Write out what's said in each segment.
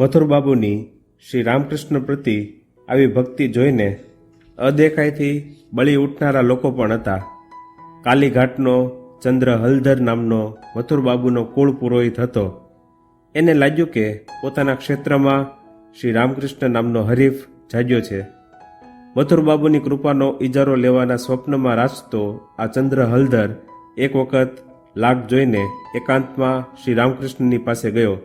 મથુરબાબુની શ્રી રામકૃષ્ણ પ્રતિ આવી ભક્તિ જોઈને અદેખાઈથી બળી ઉઠનારા લોકો પણ હતા. કાલીઘાટનો ચંદ્ર હલધર નામનો મથુરબાબુનો કુળ પુરોહિત હતો. એને લાગ્યું કે પોતાના ક્ષેત્રમાં શ્રી રામકૃષ્ણ નામનો હરીફ જાગ્યો છે. મથુરબાબુની કૃપાનો ઇજારો લેવાના સ્વપ્નમાં રાચતો આ ચંદ્ર હલધર એક વખત લાગ જોઈને એકાંતમાં શ્રી રામકૃષ્ણની પાસે ગયો.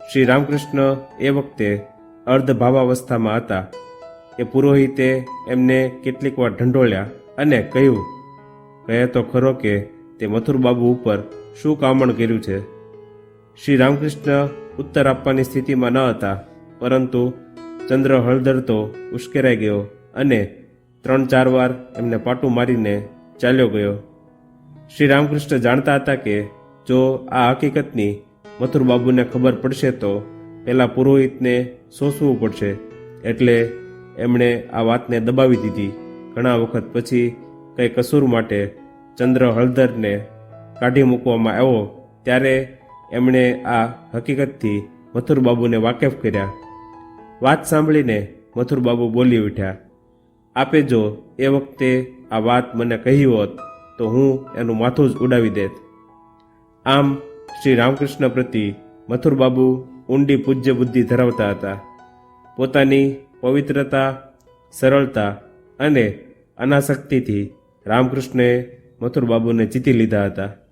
શ્રી રામકૃષ્ણ એ વખતે અર્ધ ભાવાવસ્થામાં હતા. એ પુરોહિતે એમને કેટલીક વાર ઢંઢોળ્યા અને કહ્યું, કહે તો ખરો કે તે મથુરબાબુ ઉપર શું કામણ કર્યું છે? શ્રી રામકૃષ્ણ ઉત્તર આપવાની સ્થિતિમાં ન હતા, પરંતુ ચંદ્ર હળદર તો ઉશ્કેરાઈ ગયો અને ત્રણ ચાર વાર એમને પાટું મારીને ચાલ્યો ગયો. શ્રી રામકૃષ્ણ જાણતા હતા કે જો આ હકીકતની મથુરબાબુને ખબર પડશે તો પહેલાં પુરોહિતને સોંસવું પડશે. એટલે એમણે આ વાતને દબાવી દીધી. ઘણા વખત પછી કંઈ કસૂર માટે ચંદ્ર હળદરને કાઢી મૂકવામાં આવ્યો, ત્યારે એમણે આ હકીકતથી મથુરબાબુને વાકેફ કર્યા. વાત સાંભળીને મથુરબાબુ બોલી ઉઠ્યા, આપે જો એ વખતે આ વાત મને કહી હોત, તો હું એનું માથું જ ઉડાવી દેત. આમ શ્રી રામકૃષ્ણ પ્રતિ મથુરબાબુ ઊંડી પૂજ્ય બુદ્ધિ ધરાવતા હતા. પોતાની પવિત્રતા, સરળતા અને અનાસક્તિથી રામકૃષ્ણે મથુરબાબુને જીતી લીધા હતા.